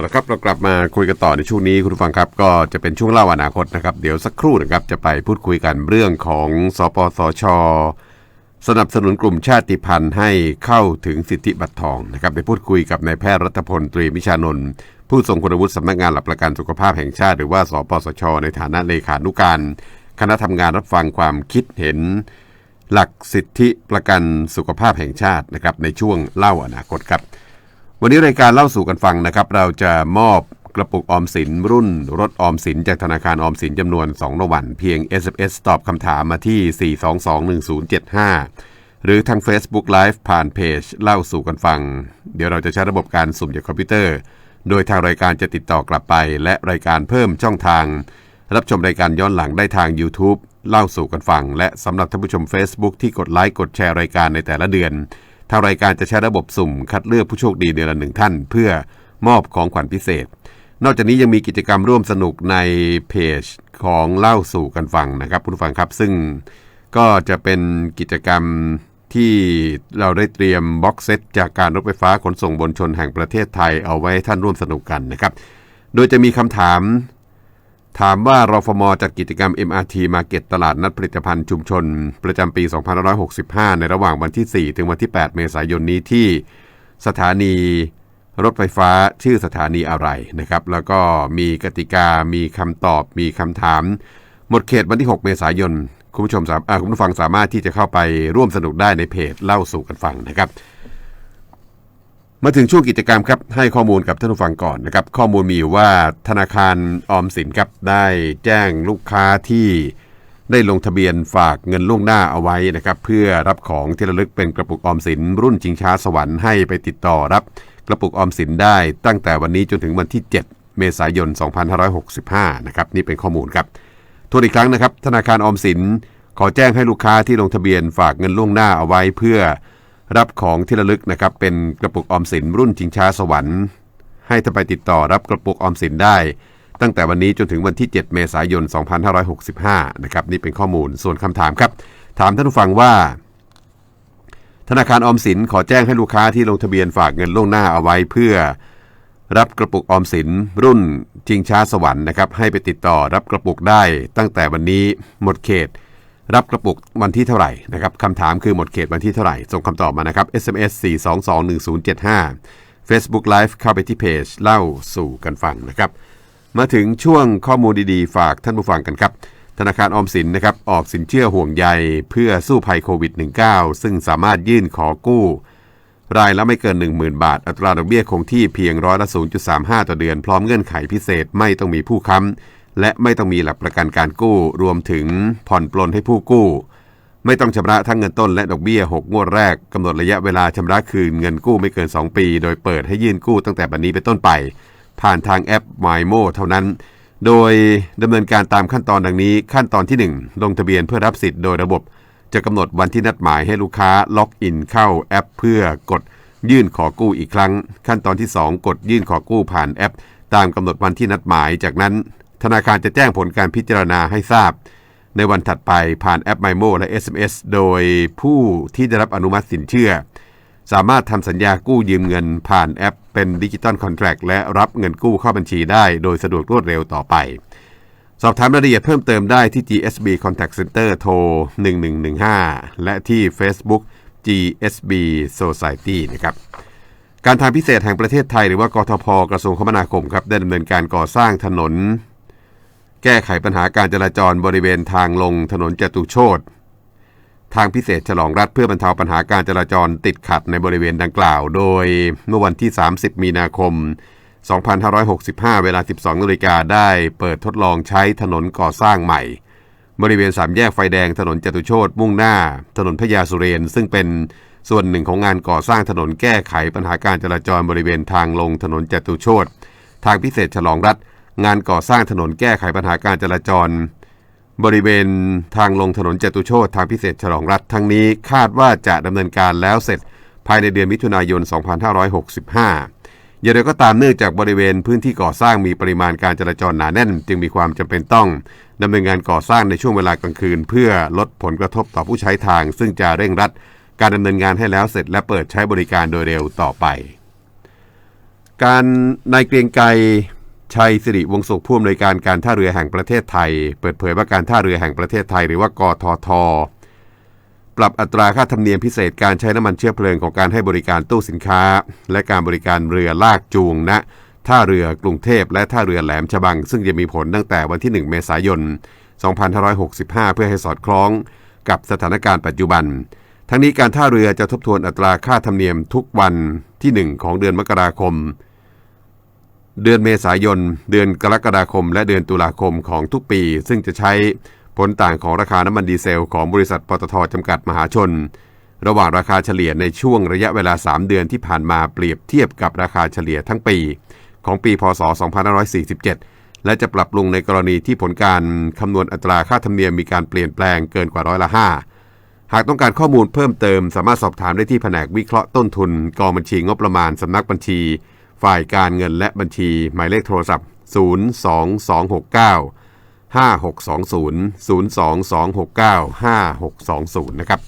เอาละครับเรากลับมาคุยกันต่อในช่วงนี้คุณผู้ฟังครับ ก็จะเป็นช่วงเล่าอนาคตนะครับ เดี๋ยวสักครู่นะครับจะไปพูดคุยกันเรื่องของสปสช สนับสนุนกลุ่มชาติพันธุ์ให้เข้าถึงสิทธิบัตรทองนะครับไปพูดคุยกับนายแพทย์รัฐพลตรีวิชานนท์ผู้ทรงคุณวุฒิสำนักงานหลักประกันสุขภาพแห่งชาติ หรือว่าสปสช ในฐานะเลขานุการ คณะทำงานรับฟังความคิดเห็น หลักสิทธิประกันสุขภาพแห่งชาตินะครับในช่วงเล่าอนาคตครับ วันนี้รายการเล่าสู่กันฟังนะครับ เราจะมอบกระปุกออมสินรุ่นรถออมสินจากธนาคารออมสินจำนวน2รางวัลเพียง SMS ตอบคำถามมาที่ 4221075 หรือทาง Facebook Live ผ่านเพจเล่าสู่กันฟัง เดี๋ยวเราจะใช้ระบบการสุ่มจากคอมพิวเตอร์ โดยทางรายการจะติดต่อกลับไป และรายการเพิ่มช่องทาง รับชมรายการย้อนหลังได้ทาง YouTube เล่าสู่กันฟัง และสำหรับท่านผู้ชม Facebook ที่กดไลค์กดแชร์รายการในแต่ละเดือน ทางรายการจะใช้ระบบสุ่มคัดเลือกผู้โชคดีเดือนละหนึ่งท่าน เพื่อมอบของขวัญพิเศษ นอกจากนี้ยังมีกิจกรรมร่วมสนุกในเพจของเล่าสู่กันฟังนะครับคุณผู้ฟังครับ ซึ่งก็จะเป็นกิจกรรมที่เราได้เตรียมบ็อกเซตจากการรถไฟฟ้าขนส่งมวลชนแห่งประเทศไทยเอาไว้ให้ท่านร่วมสนุกกันนะครับ โดยจะมีคำถาม ถามว่ารฟมจัดกิจกรรม MRT Market ตลาดนัดผลิตภัณฑ์ชุมชน ประจำปี 2565 ในระหว่างวันที่ 4 ถึงวันที่ 8 เมษายนนี้ที่สถานีรถไฟฟ้าชื่อสถานีอะไรนะครับ แล้วก็มีกติกา มีคำตอบ มีคำถาม หมดเขตวันที่ 6 เมษายน คุณผู้ชมสามคุณผู้ฟังสามารถที่จะเข้าไปร่วมสนุกได้ในเพจเล่าสู่กันฟังนะครับ มาถึงช่วงกิจกรรมครับให้ข้อมูลกับท่านผู้ฟังก่อนนะครับ ข้อมูลมีอยู่ว่าธนาคารออมสินครับได้แจ้งลูกค้าที่ได้ลงทะเบียนฝากเงินล่วงหน้าเอาไว้นะครับ เพื่อรับของที่ระลึกเป็นกระปุกออมสิน รุ่นชิงช้าสวรรค์ให้ไปติดต่อรับ กระปุกออมสินได้ตั้งแต่วันนี้จนถึงวันที่ 7 เมษายน 2565 นะครับนี่เป็นข้อมูลครับทวนอีกครั้งนะครับ ธนาคารออมสินขอแจ้งให้ลูกค้าที่ลงทะเบียนฝากเงินล่วงหน้าเอาไว้ เพื่อ รับของที่ระลึกนะครับเป็นกระปุกออมสินรุ่นชิงช้าสวรรค์ ให้ท่านไปติดต่อรับกระปุกออมสินได้ ตั้งแต่วันนี้จนถึงวันที่ 7 เมษายน 2565 นะครับนี่เป็นข้อมูลส่วนคำถามครับ ถามท่านผู้ฟังว่า ธนาคารออมสินขอแจ้งให้ลูกค้าที่ลงทะเบียนฝากเงินล่วงหน้าเอาไว้เพื่อรับกระปุกออมสินรุ่นชิงช้าสวรรค์นะครับให้ไปติดต่อรับกระปุกได้ ตั้งแต่วันนี้หมดเขต รับกระปุกวันที่เท่าไหร่นะครับคำถามคือหมดเขตวันที่เท่าไหร่ ส่งคำตอบมานะครับ SMS 4221075 Facebook Live เข้าไปที่เพจเล่าสู่กันฟังนะครับ มาถึงช่วงข้อมูลดีๆ ฝากท่านผู้ฟังกันครับ ธนาคารออมสินนะครับออกสินเชื่อห่วงใยเพื่อสู้ภัยโควิด -19 ซึ่งสามารถยื่นขอกู้ รายละไม่เกิน 10,000 บาท อัตราดอกเบี้ยคงที่เพียงร้อยละ0.35 ต่อเดือน พร้อมเงื่อนไขพิเศษไม่ต้องมีผู้ค้ำ และไม่ต้องมีหลักประกันการกู้ รวมถึงผ่อนปลนให้ผู้กู้ ไม่ต้องชำระทั้งเงินต้นและดอกเบี้ย 6 งวดแรกกำหนดระยะเวลาชำระคืนเงินกู้ไม่เกิน 2 ปี โดยเปิดให้ยื่นกู้ตั้งแต่บัดนนี้เป็นต้นไป ผ่านทางแอป MyMo เท่านั้น โดยดำเนินการตามขั้นตอนดังนี้ ขั้นตอนที่ 1 ลงทะเบียนเพื่อรับสิทธิ์โดยระบบ จะกำหนดวันที่นัดหมายให้ลูกค้าล็อกอินเข้าแอป เพื่อกดยื่นขอกู้อีกครั้ง ขั้นตอนที่ 2 กดยื่นขอกู้ผ่านแอป ตามกำหนดวันที่นัดหมายจากนั้น ธนาคารจะแจ้งผลการพิจารณาให้ทราบ ในวันถัดไปผ่านแอป MyMo และ SMS โดยผู้ที่ได้รับอนุมัติสินเชื่อ สามารถทำสัญญากู้ยืมเงินผ่านแอปเป็นดิจิตอลคอนแท็กและรับเงินกู้เข้าบัญชีได้ โดยสะดวกรวดเร็วต่อไป สอบถามรายละเอียดเพิ่มเติมได้ที่ GSB Contact Center โทร 1115 และที่ Facebook GSB Society นะครับการทางพิเศษแห่งประเทศไทยหรือว่ากทพกระทรวงคมนาคมครับได้ดำเนินการก่อสร้างถนน แก้ไขปัญหาการจราจรบริเวณทางลงถนนจตุโชตทางพิเศษฉลองรัฐเพื่อบรรเทาปัญหาการจราจรติดขัดในบริเวณดังกล่าว โดยเมื่อวันที่ 30 มีนาคม 2565 เวลา 12นาฬิกาได้เปิดทดลองใช้ถนนก่อสร้างใหม่ บริเวณสามแยกไฟแดงถนนจตุโชตมุ่งหน้า ถนนพญาสุเรน ซึ่งเป็นส่วนหนึ่งของงานก่อสร้างถนนแก้ไขปัญหาการจราจรบริเวณทางลงถนนจตุโชตทางพิเศษฉลองรัฐ งานก่อสร้างถนนแก้ไขปัญหาการจราจร บริเวณทางลงถนนจตุโชตทางพิเศษฉลองรัฐทั้งนี้คาดว่าจะดำเนินการแล้วเสร็จภายในเดือนมิถุนายน 2565 อย่างไรก็ตามเนื่องจากบริเวณพื้นที่ก่อสร้างมีปริมาณการจราจรหนาแน่น จึงมีความจำเป็นต้องดำเนินงานก่อสร้างในช่วงเวลากลางคืน เพื่อลดผลกระทบต่อผู้ใช้ทาง ซึ่งจะเร่งรัดการดำเนินงานให้แล้วเสร็จและเปิดใช้บริการโดยเร็วต่อไป การนายเกรียงไกร ชัยสิริวงศ์สุขผู้อำนวยการการท่าเรือแห่งประเทศไทย เปิดเผยว่าการท่าเรือแห่งประเทศไทย หรือว่ากทท ปรับอัตราค่าธรรมเนียมพิเศษการใช้น้ำมันเชื้อเพลิงของการให้บริการตู้สินค้า และการบริการเรือลากจูงณท่าเรือกรุงเทพและท่าเรือแหลมฉบัง ซึ่งจะมีผลตั้งแต่วันที่ 1 เมษายน 2565 เพื่อให้สอดคล้องกับสถานการณ์ปัจจุบัน ทั้งนี้การท่าเรือจะทบทวนอัตราค่าธรรมเนียมทุกวันที่ 1 ของเดือนมกราคม เดือนเมษายน เดือนกรกฎาคม และเดือนตุลาคมของทุกปี ซึ่งจะใช้ผลต่างของราคาน้ำมันดีเซลของบริษัทปตทจำกัดมหาชน ระหว่างราคาเฉลี่ยในช่วงระยะเวลา 3 เดือนที่ผ่านมาเปรียบเทียบกับราคาเฉลี่ยทั้งปี ของปี พศ 2547 และจะปรับปรุงในกรณีที่ผลการคำนวณอัตราค่าธรรมเนียมมีการเปลี่ยนแปลงเกินกว่าร้อยละ5หากต้องการข้อมูลเพิ่มเติมสามารถสอบถามได้ที่แผนกวิเคราะห์ต้นทุนกองบัญชีงบประมาณสำนักบัญชี ฝ่ายการเงินและบัญชี หมายเลขโทรศัพท์ 02269 5620 02269 5620 นะครับ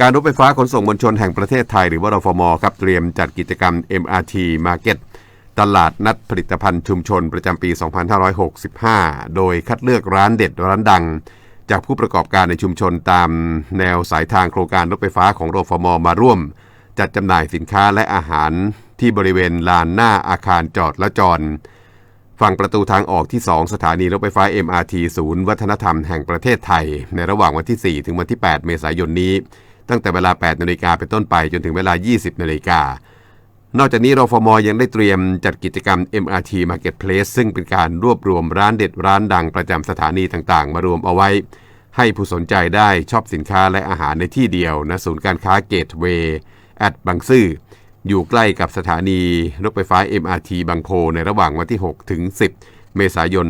การรถไฟฟ้าขนส่งมวลชนแห่งประเทศไทยหรือว่ารฟมครับเตรียมจัดกิจกรรม MRT Market ตลาดนัดผลิตภัณฑ์ชุมชนประจำปี 2565 โดยคัดเลือกร้านเด็ดร้านดัง จากผู้ประกอบการในชุมชนตามแนวสายทางโครงการรถไฟฟ้าของรฟมมาร่วม จัดจำหน่ายสินค้าและอาหาร ที่บริเวณลานหน้าอาคารจอดและจอดฝั่งประตูทางออกที่ 2 สถานีรถไฟฟ้า MRT ศูนย์วัฒนธรรมแห่งประเทศไทย ในระหว่างวันที่ 4 ถึงวันที่ 8 เมษายนนี้ ตั้งแต่เวลา 8 นาฬิกาเป็นต้นไปจนถึงเวลา 20 นาฬิกานอกจากนี้รฟมยังได้เตรียมจัดกิจกรรม MRT Marketplace ซึ่งเป็นการรวบรวมร้านเด็ดร้านดังประจำสถานีต่างๆ มารวมเอาไว้ ให้ผู้สนใจได้ชอบสินค้าและอาหารในที่เดียวณศูนย์การค้าเกตเวย์แอดบางซื่อ อยู่ใกล้กับสถานีรถไฟฟ้า MRT บางโพในระหว่างวันที่ 6 ถึง 10 เมษายน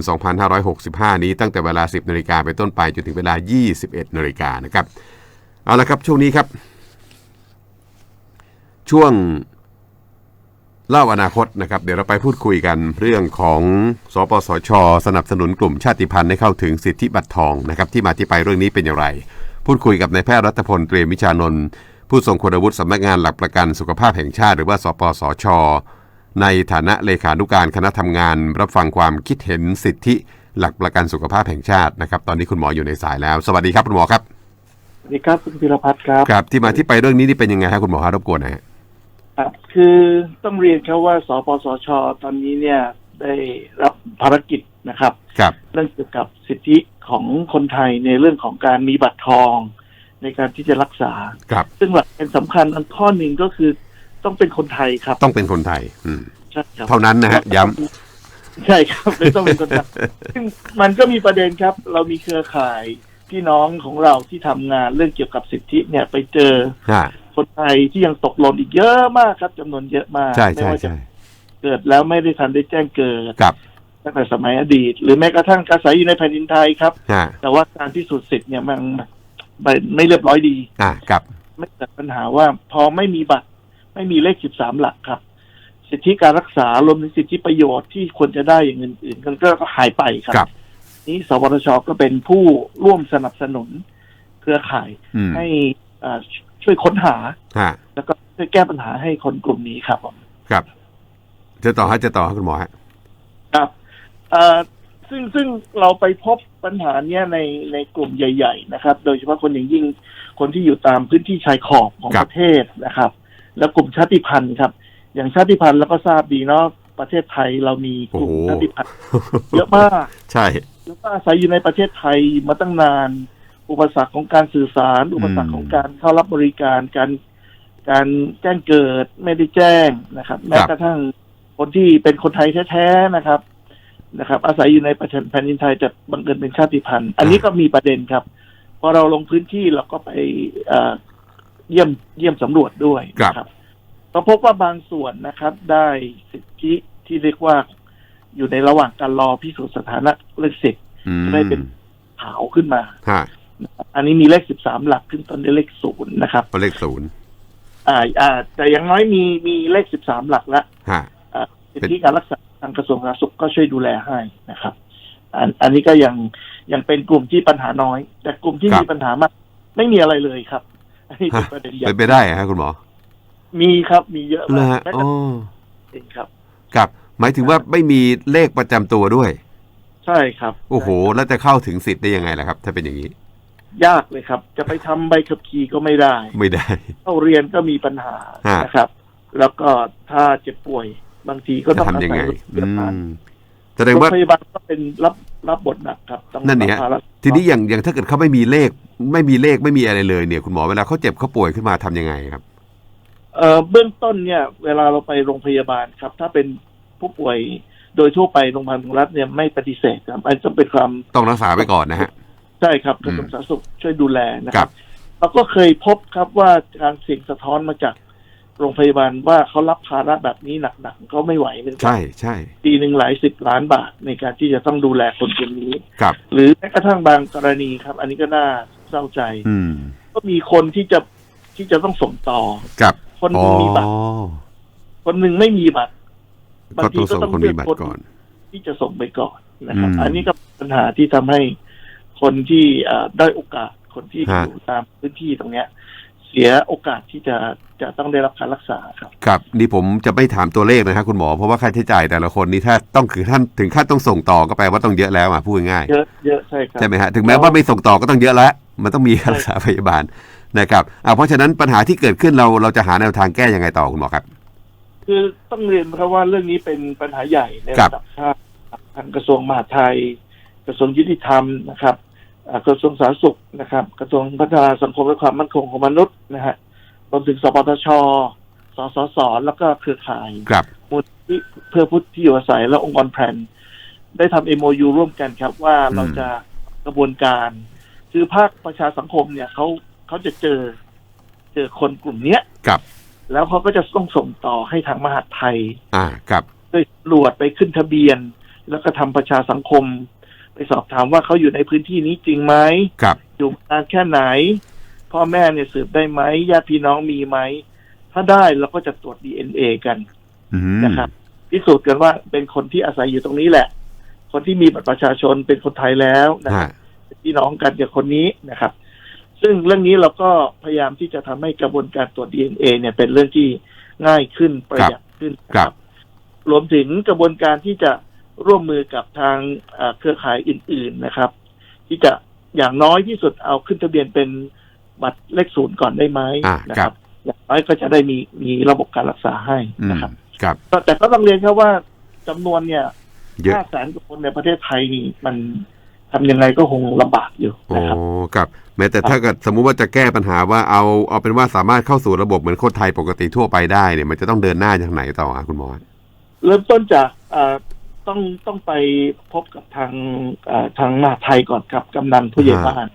2565 นี้ตั้งแต่เวลา 10 นาฬิกาเป็นต้นไปจนถึงเวลา 21 นาฬิกานะครับ เอาละครับช่วงนี้ครับ ช่วงเล่าอนาคตนะครับ เดี๋ยวเราไปพูดคุยกันเรื่องของสปสช สนับสนุนกลุ่มชาติพันธุ์ให้เข้าถึงสิทธิบัตรทองนะครับที่มาที่ไปเรื่องนี้เป็นอย่างไร พูดคุยกับนายแพทย์รัฐพลเตรียมวิชานนท์ ผู้ทรงคุณวุฒิสำนักงานหลักประกันสุขภาพแห่งชาติ หรือว่า สปสช ในฐานะเลขานุการคณะทำงาน รับฟังความคิดเห็นสิทธิ หลักประกันสุขภาพแห่งชาตินะครับ ตอนนี้คุณหมออยู่ในสายแล้ว สวัสดีครับคุณหมอครับสวัสดีครับคุณพิรพัฒน์ครับครับ ที่มาที่ไปเรื่องนี้นี่เป็นยังไงครับคุณหมอครับรบกวนนะฮะครับคือต้องเรียนครับว่า สปสช ตอนนี้เนี่ยได้รับภารกิจนะครับครับเรื่องเกี่ยวกับสิทธิของคนไทยในเรื่องของการมีบัตรทอง ในการที่จะรักษา ครับ ซึ่งหลักเป็นสำคัญอันข้อหนึ่งก็คือต้องเป็นคนไทยครับต้องเป็นคนไทย อืม ใช่ครับ เท่านั้นนะฮะย้ ใช่ครับไม่ต้องเป็นคนไทยซึ่งมันก็มีประเด็นครับ เรามีเครือข่ายพี่น้องของเราที่ทำงานเรื่องเกี่ยวกับสิทธิเนี่ยไปเจอฮะคนไทยที่ยังตกหล่นอีกเยอะมากครับจำนวนเยอะมากใช่ไม่ใช่ว่าจะใช่เกิดแล้วไม่ได้ทันได้แจ้งเกิดกับตั้งแต่สมัยอดีต หรือแม้กระทั่งอาศัยอยู่ในแผ่นดินไทยครับ ฮะแต่ว่าการพิสูจน์สิทธิ์เนี่ยมัน ไม่ไม่เรียบร้อยดี อะกับ ไม่เกิดปัญหาว่าพอไม่มีบัตร ไม่มีเลขสิบสามหลักครับ สิทธิการรักษารวมถึงสิทธิประโยชน์ที่ควรจะได้อย่างอื่นๆมันก็หายไปครับกับ นี้สวทชก็เป็นผู้ร่วมสนับสนุนเครือข่ายอืมให้อ่าช่วยค้นหาฮะแล้วก็ช่วยแก้ปัญหาให้คนกลุ่มนี้ครับผมครับ จะต่อฮะจะต่อฮะคุณหมอฮะครับเอ่อ ซึ่งซึ่งเราไปพบปัญหาเนี้ยในในกลุ่มใหญ่ ๆ นะครับ โดยเฉพาะคนอย่างยิ่งคนที่อยู่ตามพื้นที่ชายขอบของครับ ประเทศนะครับ แล้วกลุ่มชาติพันธุ์ครับ อย่างชาติพันธุ์แล้วก็ทราบดีเนาะประเทศไทยเรามีกลุ่มโอ้โหชาติพันธุ์เยอะมาก ใช่ แล้วก็อาศัยอยู่ในประเทศไทยมาตั้งนาน อุปสรรคของการสื่อสาร อุปสรรคของการเข้ารับบริการการการแจ้งเกิดไม่ได้แจ้งนะครับ แม้กระทั่งคนที่เป็นคนไทยแท้ๆนะครับ นะครับ อาศัยอยู่ในประเทศแผ่นดินไทยแต่บังเอิญเป็นชาติพันธุ์ อันนี้ก็มีประเด็นครับ พอเราลงพื้นที่เราก็ไปเอ่อเยี่ยมเยี่ยมสำรวจด้วยนะครับก็พบว่าบางส่วนนะครับ ได้สิทธิที่เรียกว่าอยู่ในระหว่างการรอพิสูจน์สถานะเรื่องสิทธิอืมได้เป็นขาวขึ้นมาฮะอันนี้มีเลขสิบสามหลักขึ้นต้นด้วยเลขศูนย์นะครับตัวเลขศูนย์อ่า อ่า แต่อย่างน้อยมีมีเลขสิบสามหลักละฮะอ่าสิทธิการรักษา ทางกระทรวงสาธารณสุขก็ช่วยดูแลให้นะครับ อันอันนี้ก็ยังยังเป็นกลุ่มที่ปัญหาน้อย แต่กลุ่มที่ครับ มีปัญหามากไม่มีอะไรเลยครับ อันนี้เป็นประเด็นใหญ่เป็นไปได้เหรอฮะคุณหมอมีครับมีเยอะเหรมาอกฮะแม้อ๋แต่อเองครับ ครับหมายถึงว่าไม่มีเลขประจำตัวด้วย ใช่ครับโอ้โห แล้วจะเข้าถึงสิทธิ์ได้ยังไงล่ะครับ ถ้าเป็นอย่างนี้ ยากเลยครับ จะไปทำใบขับขี่ก็ไม่ได้ ไม่ได้ เข้าเรียนก็มีปัญหาฮะ นะครับ แล้วก็ถ้าเจ็บป่วย บางทีก็จะต้องอาทำยังศัไงยรถพอืยาบาลมแสดงโรงว่าพยาบาลก็เป็นรับรับบทหนักครับต้องนั่นเนี่ยรับภาระทีนี้อย่างอย่างถ้าเกิดเขาไม่มีเลข ไม่มีเลขไม่มีอะไรเลยเนี่ย คุณหมอเวลาเขาเจ็บเขาป่วยขึ้นมาทำยังไงครับเอ่อเบื้องต้นเนี่ย เวลาเราไปโรงพยาบาลครับ ถ้าเป็นผู้ป่วยโดยทั่วไปโรงพยาบาลของรัฐเนี่ยไม่ปฏิเสธครับอันต้องเป็นความต้องรักษาไว้ก่อนนะฮะใช่ครับกระทรวงอืมสาธารณสุขช่วยดูแลนะคครัรับบเราก็เคยพบครับว่าการเสียงสะท้อนมาจาก โรงพยาบาลว่าเขารับภาระแบบนี้หนักๆเขาไม่ไหวเหมือนกัใช่ใช่ปีหนึ่งหลายสิบล้านบาทในการที่จะต้องดูแลคนคนนี้ครับ หรือแม้กระทั่งบางกรณีครับ อันนี้ก็น่าเศร้าใจอืมก็มีคนที่จะที่จะต้องส่งต่อครับคนหอ๋อนึ่งมีบัตรคนหนึ่งไม่มีบัตรบางก็ทีต้องก็ส่งต้องคนเลืมีอกบัตคนรก่อน ที่จะส่งไปก่อนนะครับอืมอันนี้ก็เป็นปัญหาที่ทำให้คนที่เอ่อได้โอกาสคนที่ฮะอยู่ตามพื้นที่ตรงเนี้ย เสียโอกาสที่จะจะต้องได้รับการรักษาครับ ครับ นี่ผมจะไม่ถามตัวเลขนะครับคุณหมอ เพราะว่าค่าใช้จ่ายแต่ละคนนี่ถ้าต้องคือท่านถึงขั้นต้องส่งต่อก็แปลว่าต้องเยอะแล้วอะพูดง่ายๆเยอะเยอะใช่ครับใช่ไหมฮะถึงแม้ว่าไม่ส่งต่อก็ต้องเยอะแล้ว มันต้องมีค่ารักษาพยาบาลนะครับอ่าเพราะฉะนั้นปัญหาที่เกิดขึ้นเราเราจะหาแนวทางแก้ยังไงต่อคุณหมอครับ คือต้องเรียนครับว่าเรื่องนี้เป็นปัญหาใหญ่ในครัระบดับชาติทางกระทรวงมหาดไทย กระทรวงยุติธรรมนะครับอ่า กระทรวงสาธารณสุขนะครับ กระทรวงพัฒนาสังคมและความมั่นคงของมนุษย์นะฮะรวมถึงสปทช สสส แล้วก็เครือข่ายครับมูลที่เพื่อพุทธที่อยู่อาศัยและองค์กรแพรนได้ทำ MOU ร่วมกันครับ ว่าเราจะกระบวนการ คือภาคประชาสังคมเนี่ยเขาเขาจะเจอเจอคนกลุ่มเนี้ยครับ แล้วเขาก็จะต้องส่งต่อให้ทางมหาดไทย อ่าครับโดยตำรวจไปขึ้นทะเบียน แล้วก็ทำประชาสังคม ไปสอบถามว่าเขาอยู่ในพื้นที่นี้จริงไหมครับอยู่นานแค่ไหน พ่อแม่เนี่ยสืบได้ไหมญาติพี่น้องมีไหม ถ้าได้เราก็จะตรวจ DNA กันอืมนะครับพิสูจน์กันว่าเป็นคนที่อาศัยอยู่ตรงนี้แหละ คนที่มีบัตรประชาชนเป็นคนไทยแล้วนะครับฮะเป็นพี่น้องกันกับคนนี้นะครับ ซึ่งเรื่องนี้เราก็พยายามที่จะทำให้กระบวนการตรวจ DNA เนี่ยเป็นเรื่องที่ง่ายขึ้นประหยัดขึ้นนะครับรวมถึงกระบวนการที่จะ ร่วมมือกับทางเอ่อเครือข่ายอื่น ๆนะครับ ที่จะอย่างน้อยที่สุดเอาขึ้นทะเบียนเป็นบัตรเลขศูนย์ก่อนได้ไหมอ่านะคครัรับบอย่างน้อยก็จะได้มีมีระบบการรักษาให้อืมนะครับครับแต่แต่ก็ต้องเรียนครับว่าจำนวนเนี่ยเยอะห้าแสนกว่าคนในประเทศไทยนี่มันทำยังไงก็คงลำบากอยู่โอ้นะครับครับแม้แต่ถ้าเกิดสมมุติว่าจะแก้ปัญหาว่าเอาเอาเป็นว่าสามารถเข้าสู่ระบบเหมือนคนไทยปกติทั่วไปได้เนี่ยมันจะต้องเดินหน้าจากไหนต่ออะคุณหมอเริ่มต้นจากเอ่อ ต้องต้องไปพบกับทางเอ่อทางมหาดไทยก่อนครับกำนันผู้ใหญ่บ้าน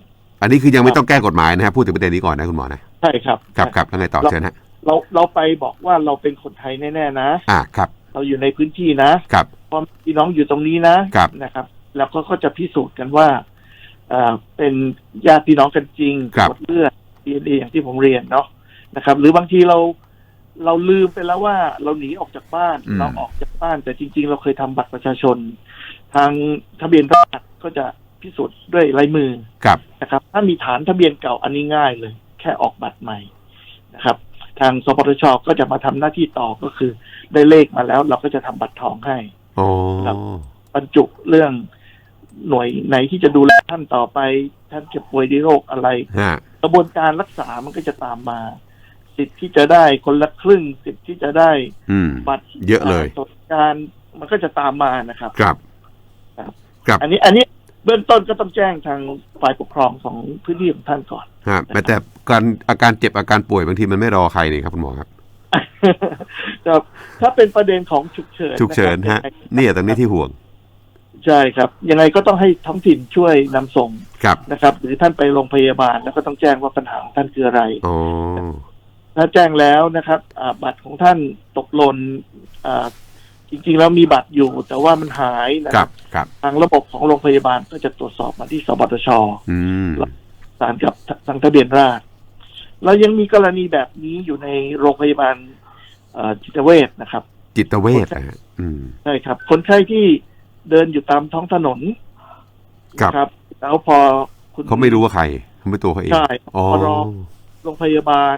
อันนี้คือยังไม่ต้องแก้กฎหมายนะครับพูดถึงประเด็นนี้ก่อนนะคุณหมอนะใช่ครับครับครับแล้วไงต่อเชิญฮะเราเราไปบอกว่าเราเป็นคนไทยแน่ๆนะ อ่าครับ เราอยู่ในพื้นที่นะครับพ่อแม่พี่น้องอยู่ตรงนี้นะครับนะครับ แล้วก็ก็จะพิสูจน์กันว่าเอ่อเป็นญาติพี่น้องกันจริงครับตรวจเลือดดีเอ็นเออย่างที่ผมเรียนเนาะนะครับ หรือบางทีเรา เราลืมไปแล้วว่าเราหนีออกจากบ้าน อืม เราออกจากบ้าน แต่จริง ๆ เราเคยทำบัตรประชาชน ทางทะเบียนราษฎรก็จะพิสูจน์ด้วยลายมือครับ นะครับ ถ้ามีฐานทะเบียนเก่าอันนี้ง่ายเลย แค่ออกบัตรใหม่นะครับ ทางสปทชก็จะมาทำหน้าที่ต่อก็คือ ได้เลขมาแล้ว เราก็จะทำบัตรทองให้ โอ้ครับ บรรจุเรื่องหน่วยไหนที่จะดูแลท่านต่อไป ท่านเจ็บป่วยด้วยโรคอะไร ฮะ กระบวนการรักษามันก็จะตามมา สิทธิ์ที่จะได้คนละครึ่งสิทธิ์ที่จะได้อืมบัตรเยอะเลยสวัสดิการมันก็จะตามมานะครับครับครับครับ อันนี้อันนี้เบื้องต้นก็ต้องแจ้งทางฝ่ายปกครองของพื้นที่ของท่านก่อนฮะแม้แต่การอาการเจ็บอาการป่วยบางทีมันไม่รอใครนี่ครับคุณหมอครับครับถ้าเป็นประเด็นของฉุกเฉินฉุกเฉินฮะคบเนี่ยตรงนี้ที่ห่วง ใช่ครับ ยังไงก็ต้องให้ท้องถิ่นช่วยนำส่งครับนะครับ หรือท่านไปโรงพยาบาลแล้วก็ต้องแจ้งว่าปัญหาของท่านคืออะไร อ๋อถ้าแจ้งแล้วนะครับอ่าบัตรของท่านตกหล่นอ่าจริงๆแล้วมีบัตรอยู่ แต่ว่ามันหายนะคครัรับบครับทางระบบของโรงพยาบาลก็จะตรวจสอบมาที่สบตชอืมสารกับทางทะเบียนราษฎร์เรายังมีกรณีแบบนี้อยู่ในโรงพยาบาลเอ่อจิตเวชนะครับ จิตเวชนะฮะอืมใช่ครับ คนไข้ที่เดินอยู่ตามท้องถนนครับนะครับ แล้วพอคุณเขาไม่รู้ว่าใครเขาไม่ตัวเขาเองใช่อ๋อพอรอโรงพยาบาล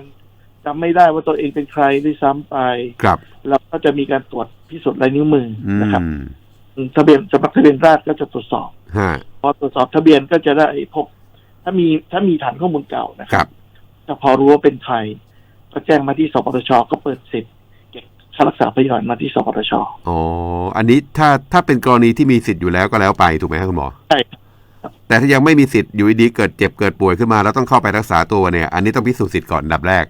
จำไม่ได้ว่าตัวเองเป็นใครด้วยซ้ำไปครับเราก็จะมีการตรวจพพิสูจน์ลายนิ้วมืออือนะครับมอืมทะเบียนสำนักทะเบียนราษฎร์ก็จะตรวจสอบฮะพอตรวจสอบทะเบียนก็จะได้พบ ถ้ามีถ้ามีฐานข้อมูลเก่านะคครัรับถ้าพอรู้ว่าเป็นใครก็แจ้งมาที่สปทชก็เปิดสิทธิ์เก็บค่ารักษาพยาบาลมาที่สปทชอ๋ออันนี้ถ้าถ้าเป็นกรณีที่มีสิทธิ์อยู่แล้วก็แล้วไปถูกไหมครับคุณหมอใช่แต่ถ้ายังไม่มีสิทธิ์อยู่ดีๆเกิดเจ็บเกิดป่วยขึ้นมาแล้วต้องเข้าไปรักษาตัวเนี่ย อันนี้ต้องพิสูจน์สิทธิ์ก่อนอันดับแรก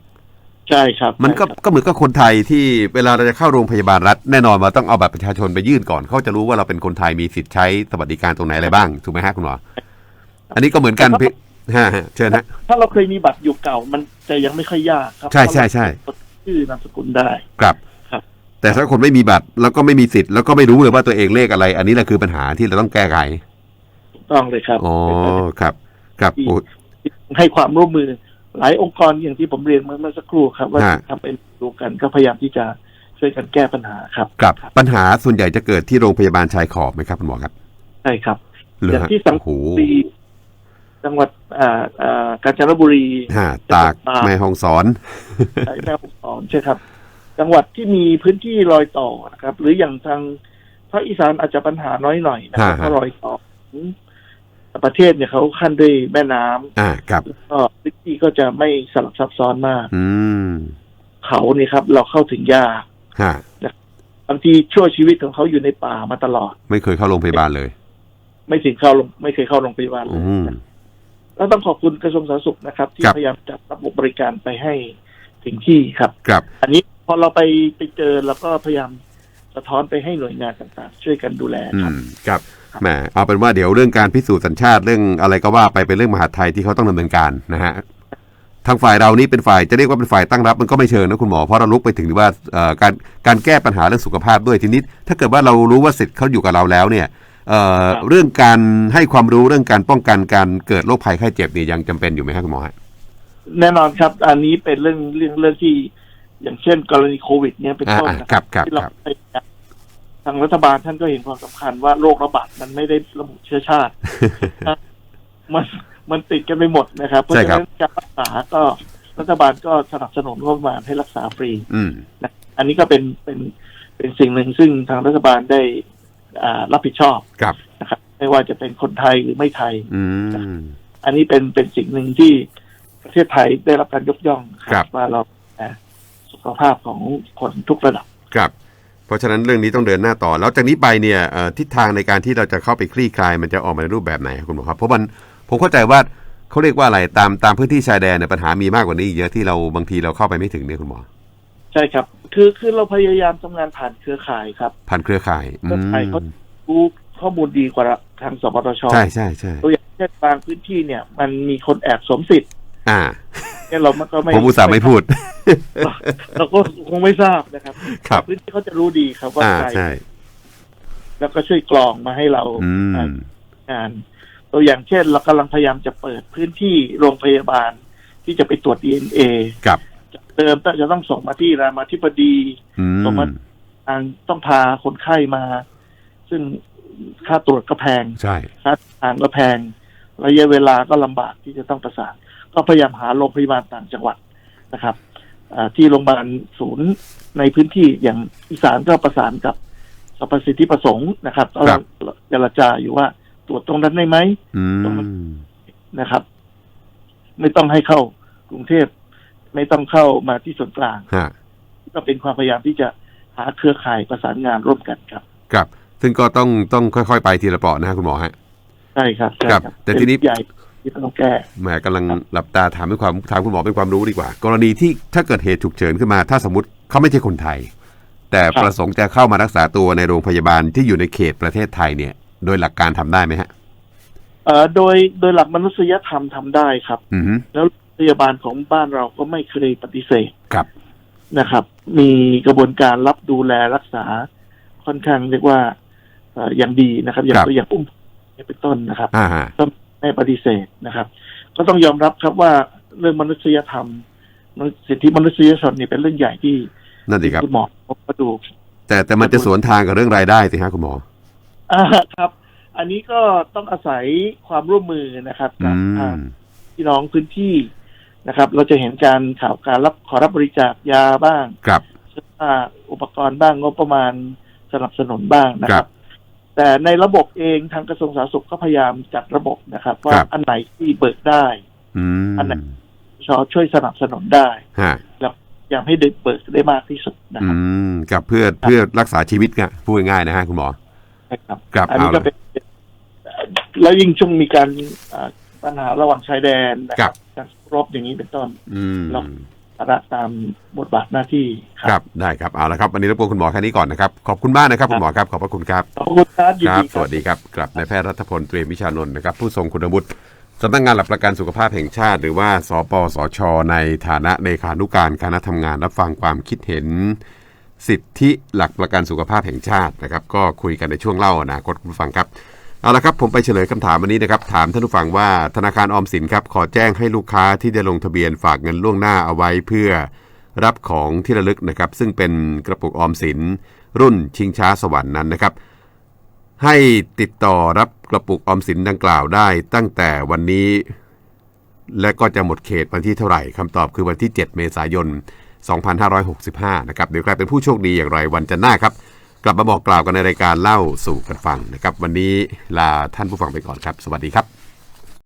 ใช่ครับ มันก็ใช่ครับก็เหมือนกับคนไทยที่เวลาเราจะเข้าโรงพยาบาลรัฐแน่นอนว่าต้องเอาบัตรประชาชนไปยื่นก่อนเขาจะรู้ว่าเราเป็นคนไทยมีสิทธิ์ใช้สวัสดิการตรงไหนอะไรบ้างถูกไหมฮะคุณหมออันนี้ก็เหมือนกันพี่ฮะฮะเชิญฮะถ้าเราเคยมีบัตรอยู่เก่ามันจะยังไม่ค่อยยากครับ ใช่ใช่ใช่เพราะเราชื่อนามสกุลได้ครับครับแต่ถ้าคนไม่มีบัตรแล้วก็ไม่มีสิทธิ์แล้วก็ไม่รู้เลยว่าตัวเองเลขอะไร อันนี้แหละคือปัญหาที่เราต้องแก้ไขถูกต้องเลยครับอ๋อครับ ครับโอ้ให้ความร่วมมือ หลายองค์กรอย่างที่ผมเรียนเมื่อเมื่อสักครู่ครับ ว่าฮะ ทำเป็นดูกันก็พยายามที่จะช่วยกันแก้ปัญหาครับครับปัญหาส่วนใหญ่จะเกิดที่โรงพยาบาลชายขอบไหมครับคุณหมอครับใช่ครับเหรอย่างฮะที่สังโอ้โหปีจังหวัดอ่าอ่ากาญจนบุรี ฮะตากแม่ห้องสอน ใช่แม่ฮ่องสอนใช่ครับ จังหวัดที่มีพื้นที่รอยต่อนะครับ หรืออย่างทางภาคอีสานอาจจะปัญหาน้อยหน่อยนะครับฮะเพราะรอยต่อของ ประเทศเนี่ยเขาขั้นด้วยแม่น้ำอ่าครับแล้วก็พื้นที่ก็จะไม่สลับซับซ้อนมาก อืมเขาเนี่ยครับ เราเข้าถึงยากฮะบางทีชั่วชีวิตของเขาอยู่ในป่ามาตลอด ไม่เคยเข้าโรงพยาบาลเลย ไม่ถึงเข้าโรงไม่เคยเข้าโรงพยาบาลเลอืยมแล้วต้องขอบคุณกระทรวงสาธารณสุขนะครับ ที่ครับพยายามจัดระบบบริการไปให้ถึงที่ครับ ครับ อันนี้พอเราไปไปเจอเราก็พยายามสะท้อนไปให้หน่วยงานต่างๆ ช่วยกันดูแลอืครับมครับ แหมเอาเป็นว่าเดี๋ยวเรื่องการพิสูจน์สัญชาติเรื่องอะไรก็ว่าไปเป็นเรื่องมหาดไทยที่เขาต้องดำเนินการนะฮะทางฝ่ายเรานี่เป็นฝ่ายจะเรียกว่าเป็นฝ่ายตั้งรับมันก็ไม่เชิงนะคุณหมอเพราะเราลุกไปถึงว่าเอ่อการการแก้ปัญหาเรื่องสุขภาพด้วยทีนี้ถ้าเกิดว่าเรารู้ว่าสิทธิ์เขาอยู่กับเราแล้วเนี่ยเอ่อครับเรื่องการให้ความรู้เรื่องการป้องกันการเกิดโรคภัยไข้เจ็บเนี่ยยังจำเป็นอยู่ไหมครับคุณหมอฮะแน่นอนครับ อันนี้เป็นเรื่องเรื่องเรื่องที่อย่างเช่น กรณีโควิด เนี่ยเป็นอ่าต้นอ่านะครับครับที่เราครับพยายาม ทางรัฐบาลท่านก็เห็นความสำคัญว่าโรคระบาดมันไม่ได้ระบุเชื้อชาติ มันมันติดกันไปหมดนะครับ เพราะใช่ฉะครับนั้นการรักษาก็รัฐบาลก็สนับสนุนงบประมาณให้รักษาฟรีอืมนะอันนี้ก็เป็นเป็นเป็นสิ่งหนึ่งซึ่งทางรัฐบาลได้อ่ารับผิดชอบครับนะครับ ไม่ว่าจะเป็นคนไทยหรือไม่ไทยอืมอันนี้เป็นเป็นสิ่งหนึ่งที่ประเทศไทยได้รับการยกย่องครับว่าเราอ่าสุขภาพของคนทุกระดับครับเพ ราะฉะนั้นเรื่องนี้ต้องเดินหน้าต่อ แล้วจากนี้ไปเนี่ยเอ่อทิศทางในการที่เราจะเข้าไปคลี่คลาย มันจะออกมาในรูปแบบไหนครับคุณหมอครับเพราะมันผมเข้าใจว่าเขาเรียกว่าอะไรตามตามพื้นที่ชายแดนเนี่ยปัญหามีมากกว่านี้อีกเยอะที่เราบางทีเราเข้าไปไม่ถึงเนี่ยคุณหมอใช่ครับ คือคือเราพยายามทำงานผ่านเครือข่ายครับพันเครือข่ายเครือข่ายเขารู้ข้อมูลดีกว่าทางสปทชใช่ใช่ใช่ตัวอย่างเช่นบางพื้นที่เนี่ย มันมีคนแอบสวมสิทธิ์อ่า เนี่ยเรามันก็ไม่ผมอุตส่าห์ไม่พูด เราก็คงไม่ทราบนะครับครับพื้นที่เขาจะรู้ดีครับว่าอ่าใครใช่แล้วก็ช่วยกรองมาให้เราอือ่ามงานตัวอย่างเช่น เรากำลังพยายามจะเปิดพื้นที่โรงพยาบาลที่จะไปตรวจ DNA กับเดิมจะต้องส่งมาที่รามาธิบดีอืมสมมติทางต้องพาคนไข้มา ซึ่งค่าตรวจก็แพงใช่ค่าทางก็แพงระยะเวลาก็ลำบากที่จะต้องประสาน ก็พยายามหาโรงพยาบาลต่างจังหวัดนะครับอ่าที่โรงพยาบาลศูนย์ในพื้นที่อย่างอีสานก็ประสานกับสรรพสิทธิประสงค์นะครับก็เจรจาอยู่ว่าตรวจตรงนั้นได้ไหมอืมนะครับ ไม่ต้องให้เข้ากรุงเทพไม่ต้องเข้ามาที่ส่วนกลางฮะก็เป็นความพยายามที่จะหาเครือข่ายประสานงานร่วมกันครับ ครับ ซึ่งก็ต้องต้องค่อยๆ ไปทีละเปราะนะฮะคุณหมอฮะใช่ครับใช่ครับ แต่ทีนี้เป็ใหญ่ ที่ต้องแก้แหมกำลังหลับตาถามเป็นความถามคุณหมอเป็นความรู้ดีกว่า กรณีที่ถ้าเกิดเหตุฉุกเฉินขึ้นมา ถ้าสมมติเขาไม่ใช่คนไทย แต่ครับประสงค์จะเข้ามารักษาตัวในโรงพยาบาลที่อยู่ในเขตประเทศไทยเนี่ย โดยหลักการทำได้ไหมฮะเอ่อโดยโดยหลักมนุษยธรรมทำได้ครับอือฮึแล้วพยาบาลของบ้านเราก็ไม่เคยปฏิเสธครับนะครับ มีกระบวนการรับดูแลรักษาค่อนข้างเรียกว่าเอ่ออย่างดีนะครับ อย่างครับตัวอย่างอุ้มเป็นต้นนะครับอ่าฮะ ไม่ปฏิเสธนะครับ ก็ต้องยอมรับครับว่าเรื่องมนุษยธรรมสิทธิมนุษยชนนี่เป็นเรื่องใหญ่ที่นั่นสิครับคุณหมอก็ดู แต่แต่มันจะสวนทางกับเรื่องรายได้สิฮะคุณหมออ่าครับ อันนี้ก็ต้องอาศัยความร่วมมือนะครับอืกับทางมพี่น้องพื้นที่นะครับ เราจะเห็นการข่าวการรับขอรับบริจาคยาบ้างครับเสื้อผ้าอุปกรณ์บ้างงบประมาณสนับสนุนบ้างนะคครัรับบ แต่ในระบบเองทางกระทรวงสาธารณสุขก็พยายามจัดระบบนะครับ ว่าครับอันไหนที่เบิกได้อืมอันไหนชอช่วยสนับสนุนได้ฮะแล้วอยากให้เด็กเบิกได้มากที่สุดนะอืครับมกับเพื่อเพื่อรักษาชีวิตไงพูดง่ายๆนะฮะคุณหมอนะครับครับอันนี้เอาก็ละเป็นแล้วยิ่งช่วงมีการอ่าปัญหาระหว่างชายแดนนะคครัรับบการรบอย่างนี้เป็นต้นอืมแล้วภาระตามบทบาทหน้าที่คครัรับบได้ครับเอาละครับวันนี้รบกวนคุณหมอแค่นี้ก่อนนะครับขอบคุณมากนะครับคุณหมอครับขอบพระคุณครับขอบคุณครับยินครับดีสวัสดีครับกลับนายแพทย์รัฐพลเตรียมวิชานนท์นะครับผู้ทรงคุณวุฒิสำนักงานหลักประกันสุขภาพแห่งชาติ หรือว่าสปสช ในฐานะเลขานุการคณะทำงานรับฟังความคิดเห็น สิทธิหลักประกันสุขภาพแห่งชาตินะครับ ก็คุยกันในช่วงเล่าอนาคตคุณผู้ฟังครับ เอาละครับผมไปเฉลยคำถามวันนี้นะครับถามท่านผู้ฟังว่าธนาคารออมสินครับขอแจ้งให้ลูกค้าที่ได้ลงทะเบียนฝากเงินล่วงหน้าเอาไว้เพื่อรับของที่ระลึกนะครับ ซึ่งเป็นกระปุกออมสิน รุ่นชิงช้าสวรรค์นั้นนะครับ ให้ติดต่อรับกระปุกออมสินดังกล่าวได้ตั้งแต่วันนี้ และก็จะหมดเขตวันที่เท่าไหร่คำตอบคือวันที่ 7 เมษายน 2565 นะครับเดี๋ยวกลายเป็นผู้โชคดีอย่างไรวันจันทร์หน้าครับ กลับมาบอกกล่าวกันในรายการเล่าสู่กันฟังนะครับ วันนี้ลาท่านผู้ฟังไปก่อนครับ สวัสดีครับ